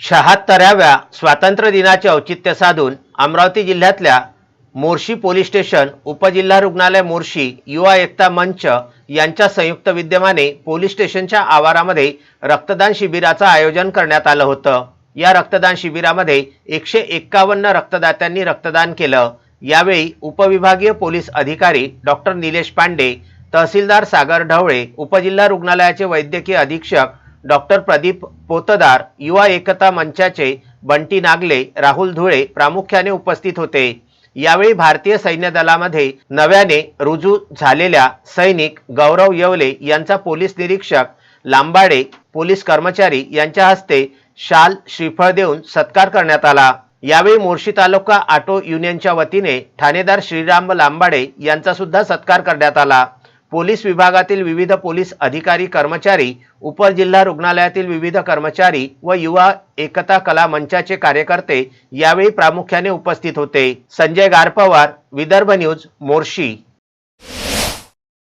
शहात्तराव्या स्वातंत्र्य दिनाचे औचित्य साधून अमरावती जिल्ह्यातल्या मोर्शी पोलीस स्टेशन उपजिल्हा रुग्णालय मोर्शी युवा एकता मंच यांच्या संयुक्त विद्यमाने पोलीस स्टेशनच्या आवारामध्ये रक्तदान शिबिराचं आयोजन करण्यात आलं होतं. या रक्तदान शिबिरामध्ये एकशे एक्कावन्न रक्तदात्यांनी रक्तदान केलं. यावेळी उपविभागीय पोलीस अधिकारी डॉक्टर निलेश पांडे तहसीलदार सागर ढवळे उपजिल्हा रुग्णालयाचे वैद्यकीय अधीक्षक डॉक्टर प्रदीप पोतदार युवा एकता मंचाचे बंटी नागले राहुल धुळे प्रामुख्याने उपस्थित होते. यावेळी भारतीय सैन्य दलामध्ये नव्याने रुजू झालेल्या सैनिक गौरव येवले यांचा पोलीस निरीक्षक लांबाडे पोलीस कर्मचारी यांच्या हस्ते शाल श्रीफळ देऊन सत्कार करण्यात आला. यावेळी मोर्शी तालुका ऑटो युनियनच्या वतीने ठाणेदार श्रीराम लांबाडे यांचा सुद्धा सत्कार करण्यात आला. पोलीस विभागातील विविध पोलीस अधिकारी कर्मचारी उपजिल्हा रुग्णालयातील विविध कर्मचारी व युवा एकता कला मंचाचे कार्यकर्ते यावेळी प्रामुख्याने उपस्थित होते. संजय गारपवार विदर्भ न्यूज मोर्शी.